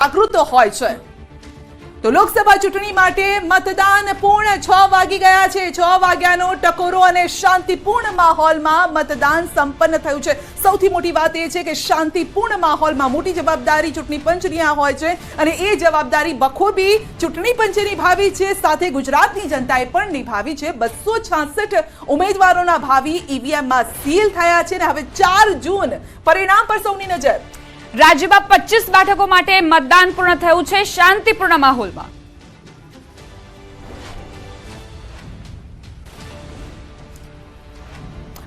જાગૃત હોય છે. તો લોકસભા ચૂંટણી માટે મતદાન પૂર્ણ છ વાગી ગયા છે. છ વાગ્યાનો ટકોરો અને શાંતિપૂર્ણ માહોલમાં મતદાન સંપન્ન થયું છે. સૌથી મોટી વાત એ છે કે શાંતિપૂર્ણ માહોલમાં મોટી જવાબદારી ચૂંટણી પંચની આ હોય છે અને એ જવાબદારી બખૂબી ચૂંટણી પંચે નિભાવી છે. સાથે ગુજરાતની જનતાએ પણ નિભાવી છે. બસો છાસઠ ઉમેદવારોના ભાવિ ઈવીએમમાં સીલ થયા છે અને હવે ચાર જૂન પરિણામ પર સૌની નજર. રાજ્યમાં પચીસ બેઠકો માટે મતદાન પૂર્ણ થયું છે શાંતિપૂર્ણ માહોલમાં.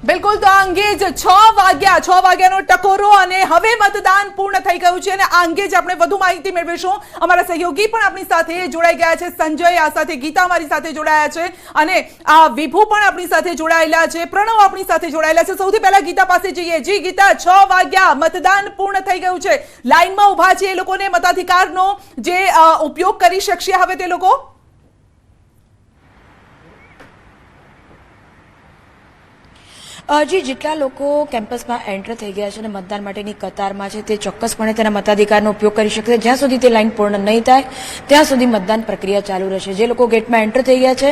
બિલકુલ, તો અંગે જ છ વાગ્યા, છ વાગ્યાનો ટકોરો અને હવે મતદાન પૂર્ણ થઈ ગયું છે અને આ અંગે જ આપણે વધુ માહિતી મેળવીશું. અમારા સહયોગી પણ આપણી સાથે જોડાઈ ગયા છે. સંજય આ સાથે, ગીતા અમારી સાથે જોડાયા છે અને આ વિભુ પણ આપણી સાથે જોડાયેલા છે. પ્રણવ આપણી સાથે જોડાયેલા છે. સૌથી પહેલા ગીતા પાસે જઈએ. જી, ગીતા, છ વાગ્યા, મતદાન પૂર્ણ થઈ ગયું છે. લાઈનમાં ઊભા છે એ લોકોને મતાધિકારનો જે ઉપયોગ કરી શકશે હવે તે લોકો? અ, જી જેટલા લોકો કેમ્પસમાં એન્ટર થઈ ગયા છે અને મતદાન માટેની કતારમાં છે તે ચોક્કસપણે તેના મતાધિકારનો ઉપયોગ કરી શકશે. જ્યાં સુધી તે લાઈન પૂર્ણ નહીં થાય ત્યાં સુધી મતદાન પ્રક્રિયા ચાલુ રહેશે. જે લોકો ગેટમાં એન્ટર થઈ ગયા છે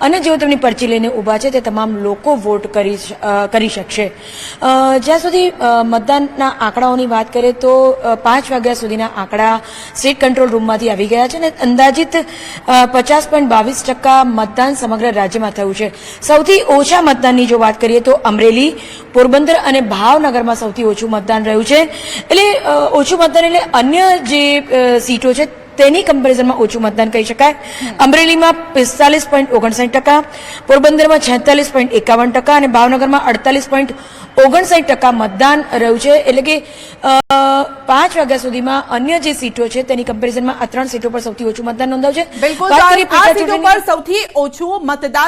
અને જેઓ તેમની પરચી લઈને ઊભા છે તે તમામ લોકો વોટ કરી કરી શકશે. જ્યાં સુધી મતદાનના આંકડાઓની વાત કરીએ તો પાંચ વાગ્યા સુધીના આંકડા સ્ટેટ કંટ્રોલ રૂમમાંથી આવી ગયા છે અને અંદાજિત પચાસ પોઈન્ટ બાવીસ ટકા મતદાન સમગ્ર રાજ્યમાં થયું છે. સૌથી ઓછા મતદાનની જો વાત કરીએ તો અમરેલી પોરબંદર અને ભાવનગરમાં સૌથી ઓછું મતદાન રહ્યું છે. એટલે ઓછું મતદાન એટલે અન્ય જે સીટો છે તેની કમ્પેરિઝનમાં ઓછું મતદાન કહી શકાય. અમરેલીમાં પિસ્તાલીસ પોઈન્ટ ઓગણસાઠ ટકા પોરબંદરમાં છેતાલીસ પોઈન્ટ એકાવન ટકા અને ભાવનગરમાં અડતાલીસ પોઈન્ટ ઓગણસાઠ ટકા મતદાન રહ્યું છે. એટલે કે પાંચ વાગ્યા સુધીમાં અન્ય જે સીટો છે તેની કમ્પેરિઝનમાં આ ત્રણ સીટો પર સૌથી ઓછું મતદાન નોંધાયું છે. બિલકુલ. સૌથી ઓછું મતદાન